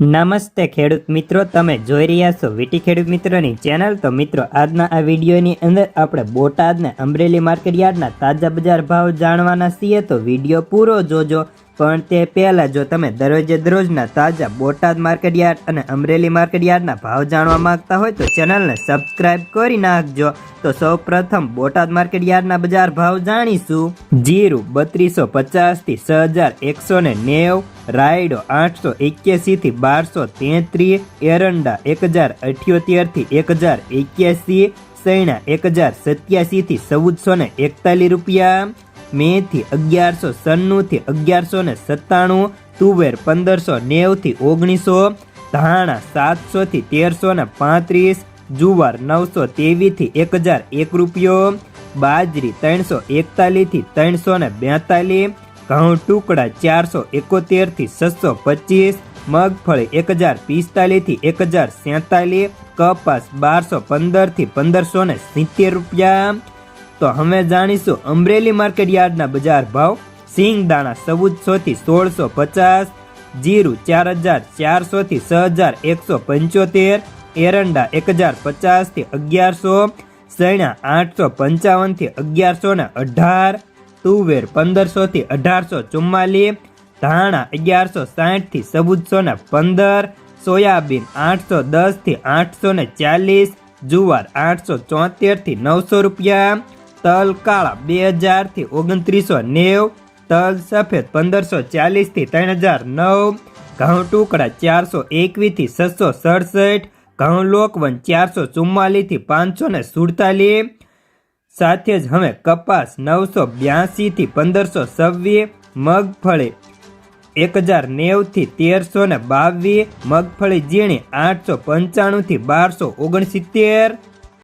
નમસ્તે ખેડૂત મિત્રો, તમે જોઈ રહ્યા છો વીટી ખેડૂત મિત્રોની ચેનલ. તો મિત્રો, આજના આ વિડીયોની અંદર આપણે બોટાદને અમરેલી માર્કેટ યાર્ડના તાજા બજાર ભાવ જાણવાના છીએ. તો વીડિયો પૂરો જોજો. પણ તે પહેલાં જો તમે દરરોજે દરરોજના તાજા બોટાદ માર્કેટયાર્ડ અને અમરેલી માર્કેટ યાર્ડના ભાવ જાણવા માંગતા હોય તો ચેનલને સબસ્ક્રાઇબ કરી નાખજો. તો સૌ પ્રથમ બોટાદ માર્કેટ યાર્ડના બજાર ભાવ જાણીશું. જીરું બત્રીસો પચાસથી છ હજાર એકસો ને નેવ, રાયડો આઠસો એક્યાસીથી બારસો તેત્રીસ, એરંડા એક હજાર અઠ્યોતેરથી એક હજાર એક્યાસી, સૈણા એક હજાર સત્યાસીથી ચૌદસો ને એકતાલીસ રૂપિયા. મેથી અગિયારસો સન્નુંથી અગિયારસો ને સત્તાણું, તુવેર પંદરસો નેવથી ઓગણીસો, ધાણા સાતસોથી તેરસો ને પાંત્રીસ, જુવાર નવસો તેવીસથી એક હજાર એક રૂપિયો, બાજરી ત્રણસો એકતાલીસથી ત્રણસો ને બેતાલીસ, ઘઉં ટુકડા ચારસો એકોતેરથી છસો પચીસ, મગફળી એક હજાર પિસ્તાલીસથી એક હજાર સેતાલીસ, કપાસ બારસો પંદરથી પંદરસો ને સિત્તેર રૂપિયા તો હવે જાણીશું અમરેલી માર્કેટ યાર્ડના બજાર ભાવ. સિંગ દાણા ચૌદસોથી સોળસો પચાસ જીરું ચાર હજાર ચારસો થી છ હજાર એકસો પંચોતેર એરંડા એક હજાર પચાસથી અગિયારસો, સૈણા આઠસો પંચાવનથી અગિયારસો ને અઢાર, તુવેર પંદરસો થી અઢારસો ચુમ્માલીસ ધાણા અગિયારસો સાઠથી ચૌદસો ને પંદર, સોયાબીન આઠસો દસથી આઠસો ને ચાલીસ, જુવાર આઠસો ચોતેરથી નવસો રૂપિયા તલ કાળા બે હજારથી ઓગણત્રીસો નેવ, તલ સફેદ પંદરસો ચાલીસથી ત્રણ હજાર નવ, ઘઉં ટુકડા ચારસો એકવીસથી છસો સડસઠ, ઘઉં લોકવન ચારસો ચુમ્માલીસથી પાંચસો ને સુડતાલીસ, સાથે જ હવે કપાસ નવસો બ્યાસીથી પંદરસો છવ્વીસ, મગફળી એક હજાર નેવથી તેરસો ને બાવીસ, મગફળી ઝીણી આઠસો પંચાણુંથી બારસો ઓગણસિત્તેર